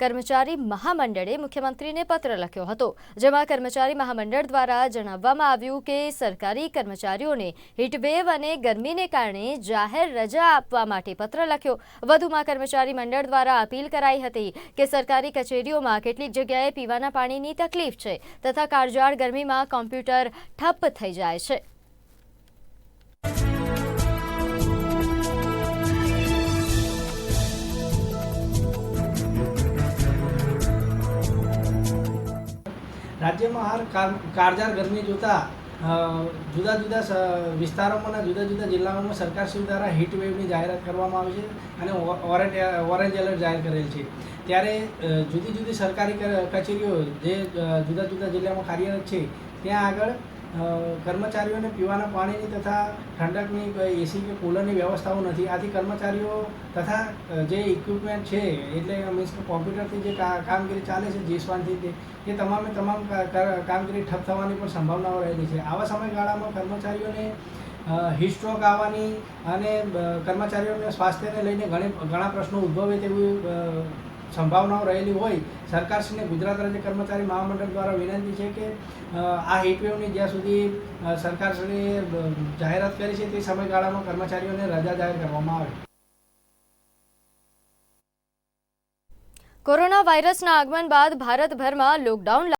કર્મચારી મહામંડળે મુખ્યમંત્રીને પત્ર લખ્યો હતો, જેમાં કર્મચારી મહામંડળ દ્વારા જણાવવામાં આવ્યું કે સરકારી કર્મચારીઓને હીટવેવ અને ગરમીને કારણે જાહેર રજા આપવા માટે પત્ર લખ્યો. વધુમાં કર્મચારી મંડળ દ્વારા અપીલ કરાઈ હતી કે સરકારી કચેરીઓમાં કેટલીક જગ્યાએ પીવાના પાણીની તકલીફ છે તથા કાળજાળ ગરમીમાં કોમ્પ્યુટર ઠપ્પ થઈ જાય છે. રાજ્યમાં હાલ કાર- કાળઝાળ ગરમી જોતા જુદા જુદા વિસ્તારોમાં જુદા જુદા જિલ્લાઓમાં સરકારશ્રી દ્વારા હીટ વેવની જાહેરાત કરવામાં આવી છે અને ઓરેન્જ ઓરેન્જ એલર્ટ જાહેર કરેલ છે. ત્યારે જુદી જુદી સરકારી કચેરીઓ જે જુદા જુદા જિલ્લામાં કાર્યરત છે, ત્યાં આગળ કર્મચારીઓને પીવાના પાણીની તથા ઠંડકની એસી કે કુલરની વ્યવસ્થાઓ નથી. આથી કર્મચારીઓ તથા જે ઇક્વિપમેન્ટ છે, એટલે મીન્સ કે કોમ્પ્યુટરથી જે કામગીરી ચાલે છે, જીસવાનથી તે તમામે તમામ કામગીરી ઠપ થવાની પણ સંભાવનાઓ રહેલી છે. આવા સમયગાળામાં કર્મચારીઓને હિસ્ટ્રોક આવવાની અને કર્મચારીઓને સ્વાસ્થ્યને લઈને ઘણી, ઘણા પ્રશ્નો ઉદ્ભવે તેવી સંભાવનાઓ રહેલી હોય, સરકારશ્રીને ગુજરાત રાજ્ય કર્મચારી મહામંડળ દ્વારા વિનંતી છે કે આ હીટવેવની જ્યાં સુધી સરકારશ્રીએ જાહેરાત કરી છે તે સમયગાળામાં કર્મચારીઓને રજા જાહેર કરવામાં આવે. કોરોના વાયરસના આગમન બાદ ભારતભરમાં લોકડાઉન